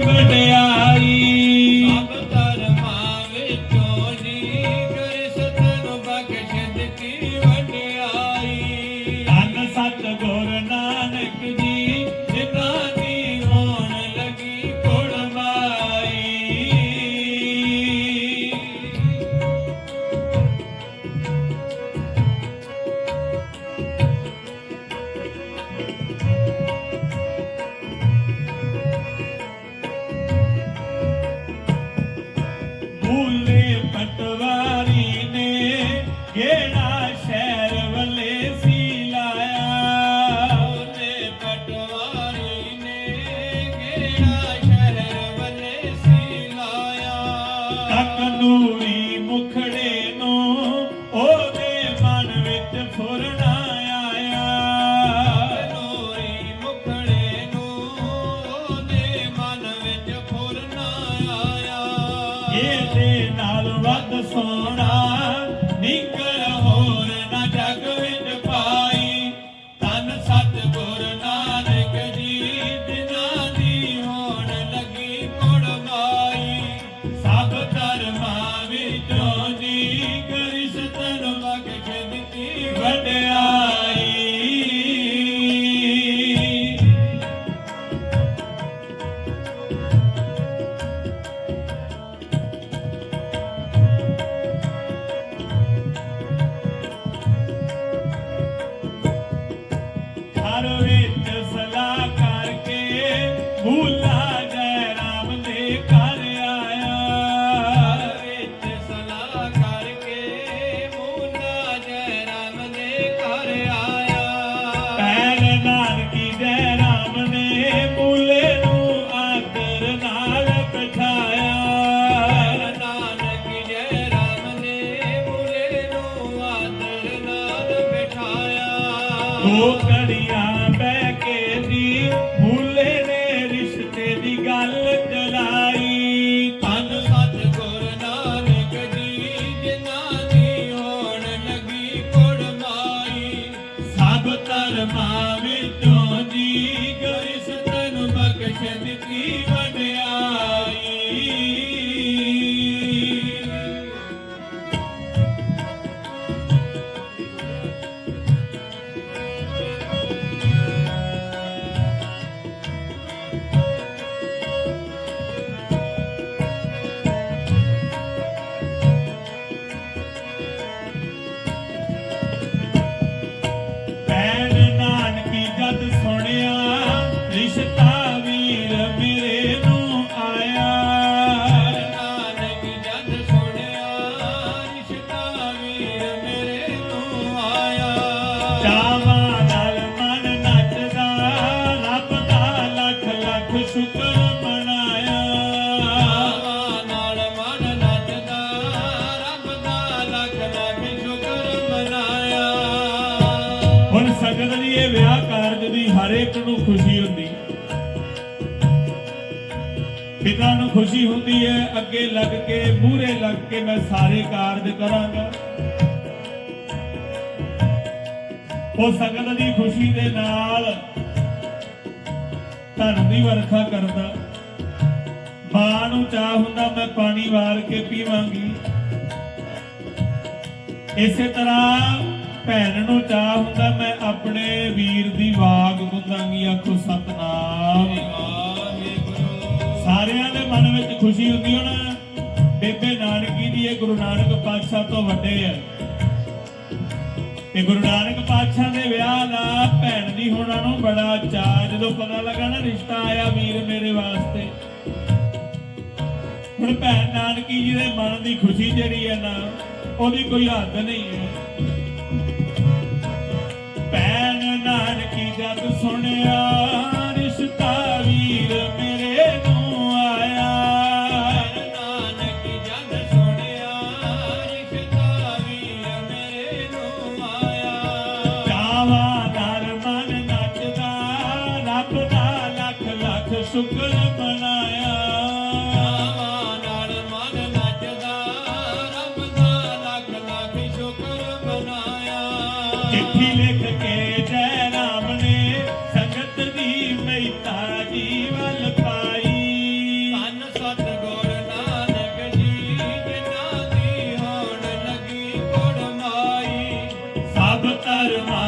ਵਡਿਆਈ। ਸਭ ਧਰਮਾਂ ਵਿੱਚੋਂ ਜੀ ਕ੍ਰਿਸ਼ਨ ਬਖਸ਼ਿਸ਼ ਕੀ ਵਡਿਆਈ। ਧੰਨ ਸਤ ਗੁਰ ਨਾਨਕ ਭੂਲੇ ਧਰਮਾਂ ਦੋ ਕੜੀਆਂ ਬਹਿ ਕੇ ਦੀ ਮੂਲੇ ਨੇ ਰਿਸ਼ਤੇ ਦੀ ਗੱਲ ਚਲਾਈ। ਤਨ ਸਤ ਗੁਰ ਨਾਨਕ ਜੀ, ਜਿਨ੍ਹਾਂ ਦੀ ਹੋਣ ਲੱਗੀ ਕੁੜਮਾਈ ਸਭ ਧਰਮਾਂ ਵਿੱਚੋਂ ਜੀ, ਕ੍ਰਿਸ਼ਨ ਬਖਸ਼ ਦਿੱਤੀ ਸੰਗਤ ਦੀ ਇਹ ਵਿਆਹ ਕਾਰਜ ਦੀ ਹਰ ਇੱਕ ਨੂੰ ਖੁਸ਼ੀ ਹੁੰਦੀ। ਪਿਤਾ ਨੂੰ ਖੁਸ਼ੀ ਹੁੰਦੀ ਹੈ, ਅੱਗੇ ਲੱਗ ਕੇ, ਮੂਹਰੇ ਲੱਗ ਕੇ ਮੈਂ ਸਾਰੇ ਕਾਰਜ ਕਰਾਂਗਾ। ਉਹ ਸੰਗਤ ਦੀ ਖੁਸ਼ੀ ਦੇ ਨਾਲ ਧਨ ਦੀ ਵਰਖਾ ਕਰਦਾ। ਮਾਂ ਨੂੰ ਚਾਹ ਹੁੰਦਾ, ਮੈਂ ਪਾਣੀ ਵਾਰ ਕੇ ਪੀਵਾਂਗੀ। ਇਸੇ ਤਰ੍ਹਾਂ ਭੈਣ ਨੂੰ ਚਾਹ ਹੁੰਦਾ, ਮੈਂ ਆਪਣੇ ਵੀਰ ਦੀ ਵਾਗ ਗੁੰਦਾਂਗੀ ਆਖੋ ਸਤਨਾਮ। ਸਾਰਿਆਂ ਦੇ ਮਨ ਵਿੱਚ ਖੁਸ਼ੀ ਹੁੰਦੀ ਹੁਣ, ਬੇਬੇ ਨਾਨਕੀ ਦੀ ਇਹ ਗੁਰੂ ਨਾਨਕ ਪਾਤਸ਼ਾਹ ਤੋਂ ਵੱਡੇ ਆ। ਤੇ ਗੁਰੂ ਨਾਨਕ ਪਾਤਸ਼ਾਹ ਦੇ ਵਿਆਹ ਦਾ ਭੈਣ ਦੀ ਹੋਣਾ ਨੂੰ ਬੜਾ ਚਾਅ, ਜਦੋਂ ਪਤਾ ਲੱਗਾ ਨਾ ਰਿਸ਼ਤਾ ਆਇਆ ਵੀਰ ਮੇਰੇ ਵਾਸਤੇ। ਹੁਣ ਭੈਣ ਨਾਨਕੀ ਜੀ ਦੇ ਮਨ ਦੀ ਖੁਸ਼ੀ ਜਿਹੜੀ ਹੈ ਨਾ, ਉਹਦੀ ਕੋਈ ਹੱਦ ਨਹੀਂ ਹੈ। ਭੈਣ ਨਾਨਕੀ ਜਦ ਸੁਣਿਆ ਰਿਸ਼ਤਾ ਵੀਰ ਮੇਰੇ ਨੂੰ ਆਇਆ। ਨਾਨਕ ਜਦ ਸੁਣਿਆ ਰਿਸ਼ਤਾ ਵੀਰ ਮੇਰੇ ਨੂੰ ਆਇਆ। ਚਾਵਾਂ ਨਾਲ ਮਨ ਨੱਚਦਾ ਰੱਬ ਦਾ ਲੱਖ ਲੱਖ ਸ਼ੁਕਰ ਮਨਾਇਆ। ਆਵਾ Karma